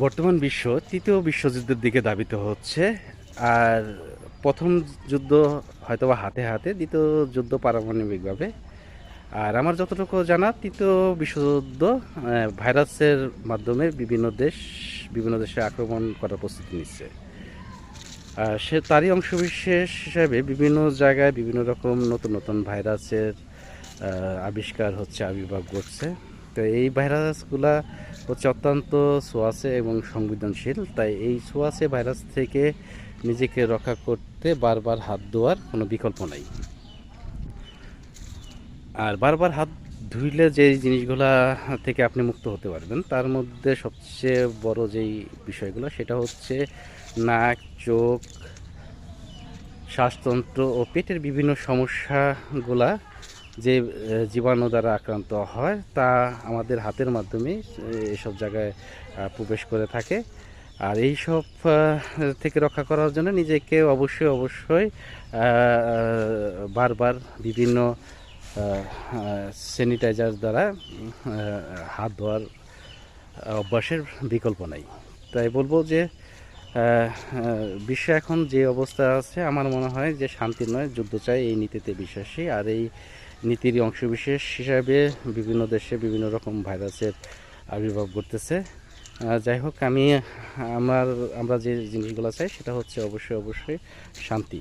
বর্তমান বিশ্ব তৃতীয় বিশ্বযুদ্ধের দিকে ধাবিত হচ্ছে, আর প্রথম যুদ্ধ হয়তোবা হাতে হাতে, দ্বিতীয় যুদ্ধ পারমাণবিকভাবে। আর আমার যতটুকু জানা, তৃতীয় বিশ্বযুদ্ধ ভাইরাসের মাধ্যমে বিভিন্ন দেশ, বিভিন্ন দেশে আক্রমণ করার প্রস্তুতি নিচ্ছে। সে তারই অংশবিশেষ হিসাবে বিভিন্ন জায়গায় বিভিন্ন রকম নতুন নতুন ভাইরাসের আবিষ্কার হচ্ছে, আবির্ভাব ঘটছে। তো এই ভাইরাসগুলা হচ্ছে অত্যন্ত সোয়াসে এবং সংবেদনশীল। তাই এই সোয়াসে ভাইরাস থেকে নিজেকে রক্ষা করতে বারবার হাত ধোয়ার কোনো বিকল্প নাই। আর বারবার হাত ধুইলে যে জিনিসগুলা থেকে আপনি মুক্ত হতে পারবেন, তার মধ্যে সবচেয়ে বড় যেই বিষয়গুলো সেটা হচ্ছে নাক, চোখ, শ্বাসতন্ত্র ও পেটের বিভিন্ন সমস্যাগুলা যে জীবাণু দ্বারা আক্রান্ত হয়, তা আমাদের হাতের মাধ্যমে এসব জায়গায় প্রবেশ করে থাকে। আর এই সব থেকে রক্ষা করার জন্য নিজেকে অবশ্যই অবশ্যই বারবার বিভিন্ন স্যানিটাইজার দ্বারা হাত ধোয়ার অভ্যাসের বিকল্প নাই। তাই বলব যে বিশ্ব এখন যে অবস্থা আছে, আমার মনে হয় যে শান্তি নয়, যুদ্ধ চাই, এই নীতিতে বিশ্বাসী। আর এই নীতির অংশবিশেষ হিসাবে বিভিন্ন দেশে বিভিন্ন রকম ভাইরাসের আবির্ভাব ঘটতেছে। যাই হোক, আমি, আমার, আমরা যে জিনিসগুলো চাই সেটা হচ্ছে অবশ্যই অবশ্যই শান্তি।